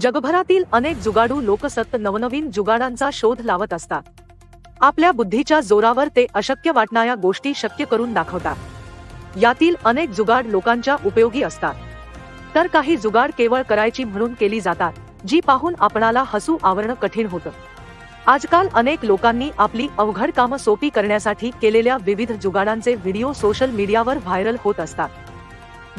जगभरातील अनेक जुगाडू लोकसत नवनवीन जुगाडांचा शोध लावत असतात. आपल्या बुद्धीच्या जोरावर ते अशक्य वाटणाऱ्या गोष्टी शक्य करून दाखवतात. यातील अनेक जुगाड लोकांच्या उपयोगी असतात. तर काही जुगाड केवळ करायची म्हणून केली जातात जी पाहून आपणाला हसू आवरणं कठीण होतं. आजकाल अनेक लोकांनी आपली अवघड कामं सोपी करण्यासाठी केलेल्या विविध जुगाडांचे व्हिडिओ सोशल मीडियावर व्हायरल होत असतात.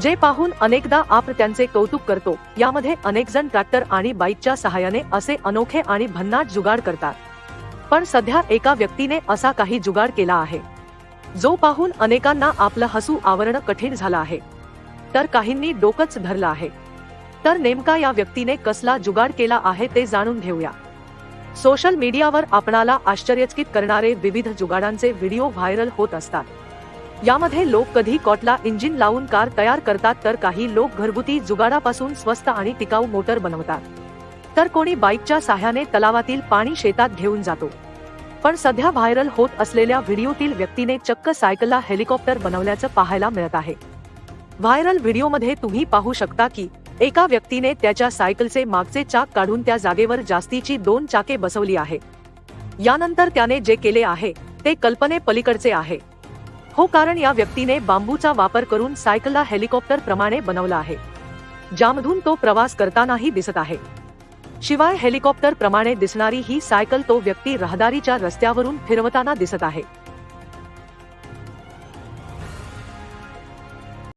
जे पाहून अनेकदा आप त्यांचे कौतुक करतो यामध्ये अनेक जण ट्रॅक्टर आणि बाईकच्या सहाय्याने असे अनोखे आणि भन्नाट जुगाड करतात. पण सध्या एका व्यक्तीने असा काही जुगाड केला आहे. जो पाहून अनेकांना आपलं हसू आवरणं कठीण झालं आहे. तर काहींनी डोकंच धरलं आहे. तर नेमका या व्यक्तीने कसला जुगाड केला आहे ते जाणून घेऊया. सोशल मीडियावर आपणाला आश्चर्यचकित करणारे विविध जुगाडांचे व्हिडिओ व्हायरल होत असतात. यामध्ये लोक कधी कॉटला इंजिन लावून कार तयार करतात तर काही लोक घरगुती जुगाडापासून स्वस्त आणि टिकाऊ मोटर बनवतात. तर कोणी बाईकच्या साह्याने तलावातील पाणी शेतात घेऊन जातो. पण सध्या व्हायरल होत असलेल्या व्हिडिओतील व्यक्तीने चक्क सायकलला हेलिकॉप्टर बनवल्याचं पाहायला मिळत आहे. व्हायरल व्हिडिओमध्ये तुम्ही पाहू शकता की एका व्यक्तीने त्याच्या सायकलचे मागचे चाक काढून त्या जागेवर जास्तीची दोन चाके बसवली आहे. यानंतर त्याने जे केले आहे ते कल्पने पलीकडचे आहे. हो कारण या व्यक्तीने बांबूचा वापर करून सायकलला हेलिकॉप्टर प्रमाणे बनवला आहे. ज्यामधून तो प्रवास करतानाही दिसत आहे. शिवाय हेलिकॉप्टर प्रमाणे दिसणारी ही सायकल तो व्यक्ती रहदारीच्या रस्त्यावरून फिरवताना दिसत आहे.